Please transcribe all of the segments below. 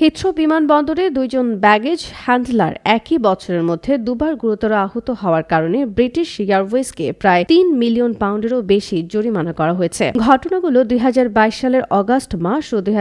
Heathrow বিমানবন্দরে দুইজন baggage handler একই বছরের মধ্যে দুবার গুরুতর আহত হওয়ার কারণে ব্রিটিশ এয়ারওয়েজকে প্রায় তিন মিলিয়ন পাউন্ডেরও বেশি জরিমানা করা হয়েছে। ঘটনাগুলো দুই সালের অগাস্ট মাস ও দুই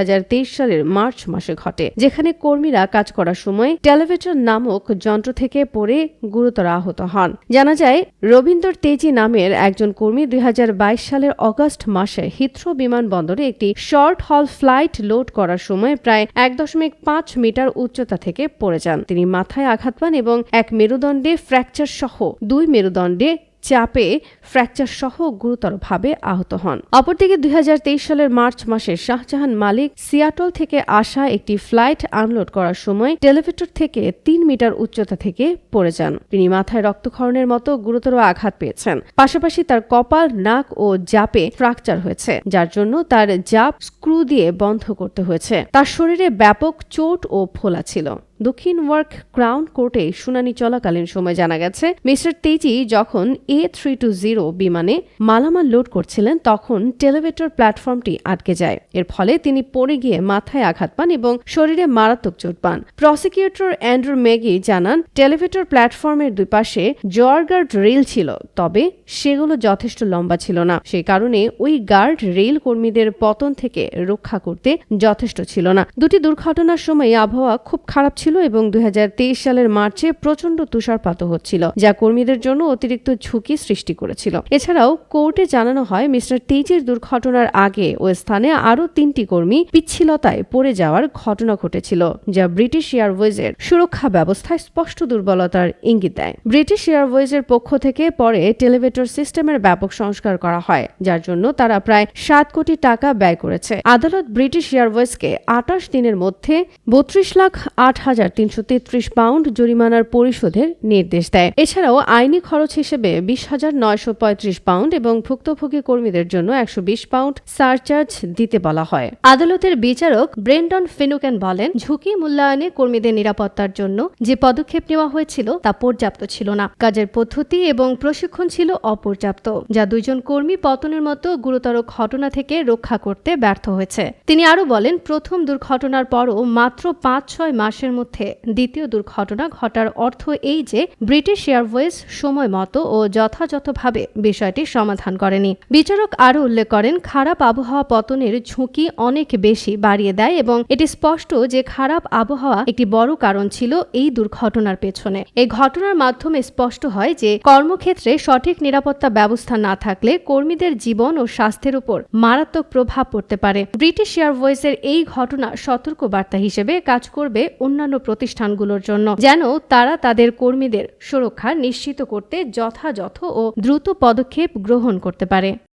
সালের মার্চ মাসে ঘটে, যেখানে কর্মীরা কাজ করার সময় টেলিভেটর নামক যন্ত্র থেকে পড়ে গুরুতর আহত হন। জানা যায়, রবীন্দ্র তেজি নামের একজন কর্মী দুই হাজার বাইশ সালের অগাস্ট মাসে হিথ্রো বিমানবন্দরে একটি শর্ট হল ফ্লাইট লোড করার সময় প্রায় এক দশমিক পাঁচ মিটার উচ্চতা থেকে পড়ে যান। তিনি মাথায় আঘাত পান এবং এক মেরুদণ্ডে ফ্র্যাকচার সহ দুই মেরুদণ্ডে চাপে ফ্র্যাকচার সহ গুরুতরভাবে আহত হন। অপরদিকে দুই হাজার তেইশ সালের মার্চ মাসে শাহজাহান মালিক সিয়াটল থেকে আসা একটি ফ্লাইট আনলোড করার সময় টেলিভেটর থেকে তিন মিটার উচ্চতা থেকে পড়ে যান। তিনি মাথায় রক্তক্ষরণের মতো গুরুতর আঘাত পেয়েছেন। পাশাপাশি তার কপাল, নাক ও জাপে ফ্র্যাকচার হয়েছে, যার জন্য তার জাপ স্ক্রু দিয়ে বন্ধ করতে হয়েছে। তার শরীরে ব্যাপক চোট ও ফোলা ছিল। দক্ষিণ ওয়ার্ক ক্রাউন কোর্টে শুনানি চলাকালীন সময় জানা গেছে, মিস্টার তেজি যখন এ থ্রি টু জিরো বিমানে মালামাল লোড করছিলেন, তখন টেলিভেটর প্ল্যাটফর্মটি আটকে যায়। এর ফলে তিনি পড়ে গিয়ে মাথায় আঘাত পান এবং শরীরে মারাত্মক চোট পান। প্রসিকিউটর অ্যান্ড্রু মেগি জানান, টেলিভেটর প্ল্যাটফর্মের দুই পাশে জর্গার্ড রেল ছিল, তবে সেগুলো যথেষ্ট লম্বা ছিল না। সেই কারণে ওই গার্ড রেল কর্মীদের পতন থেকে রক্ষা করতে যথেষ্ট ছিল না। দুটি দুর্ঘটনার সময় আবহাওয়া খুব খারাপ ছিল। এবং দুই হাজার তেইশ সালের মার্চে প্রচণ্ড তুষারপাত হচ্ছিল, যা কর্মীদের জন্য অতিরিক্ত ঝুঁকি সৃষ্টি করেছিল। এছাড়াও কোর্টে জানানো হয়, মিস্টার তেজের দুর্ঘটনার আগে ও স্থানে আরও তিনটি কর্মী পিচ্ছিলতায় পড়ে যাওয়ার ঘটনা ঘটেছিল, যা ব্রিটিশ এয়ারওয়েজের সুরক্ষা ব্যবস্থায় স্পষ্ট দুর্বলতার ইঙ্গিত দেয়। ব্রিটিশ এয়ারওয়েজের পক্ষ থেকে পরে টেলিভেটর সিস্টেমের ব্যাপক সংস্কার করা হয়, যার জন্য তারা প্রায় সাত কোটি টাকা ব্যয় করেছে। আদালত ব্রিটিশ এয়ারওয়েজকে আটাশ দিনের মধ্যে বত্রিশ লাখ আট হাজার তিনশো তেত্রিশ পাউন্ড জরিমানার পরিশোধের নির্দেশ দেয়। এছাড়াও আইনি খরচ হিসেবে বিশ হাজার নয়শো পঁয়ত্রিশ পাউন্ড এবং ভুক্তভোগী কর্মীদের জন্য একশো বিশ পাউন্ড সারচার্জ দিতে বলা হয়। আদালতের বিচারক ব্রেন্ডন ফিনুকেন বলেন, ঝুঁকি মূল্যায়নে কর্মীদের নিরাপত্তার জন্য যে পদক্ষেপ নেওয়া হয়েছিল তা পর্যাপ্ত ছিল না। কাজের পদ্ধতি এবং প্রশিক্ষণ ছিল অপর্যাপ্ত, যা দুইজন কর্মী পতনের মতো গুরুতর ঘটনা থেকে রক্ষা করতে ব্যর্থ হয়েছে। তিনি আরও বলেন, প্রথম দুর্ঘটনার পরও মাত্র পাঁচ ছয় মাসের মধ্যে দ্বিতীয় দুর্ঘটনা ঘটার অর্থ এই যে ব্রিটিশ এয়ারওয়েজ সময় মতো ও যথাযথভাবে বিষয়টি সমাধান করেনি। বিচারক আরও উল্লেখ করেন, খারাপ আবহাওয়া পতনের ঝুঁকি অনেক বেশি বাড়িয়ে দেয় এবং এটি স্পষ্ট যে খারাপ আবহাওয়া একটি বড় কারণ ছিল এই দুর্ঘটনার পেছনে। এই ঘটনার মাধ্যমে স্পষ্ট হয় যে কর্মক্ষেত্রে সঠিক নিরাপত্তা ব্যবস্থা না থাকলে কর্মীদের জীবন ও স্বাস্থ্যের উপর মারাত্মক প্রভাব পড়তে পারে। ব্রিটিশ এয়ারওয়েজের এই ঘটনা সতর্ক বার্তা হিসেবে কাজ করবে অন্যান্য প্রতিষ্ঠানগুলোর জন্য, যেন তারা তাদের কর্মীদের সুরক্ষা নিশ্চিত করতে যথাযথ ও দ্রুত পদক্ষেপ গ্রহণ করতে পারে।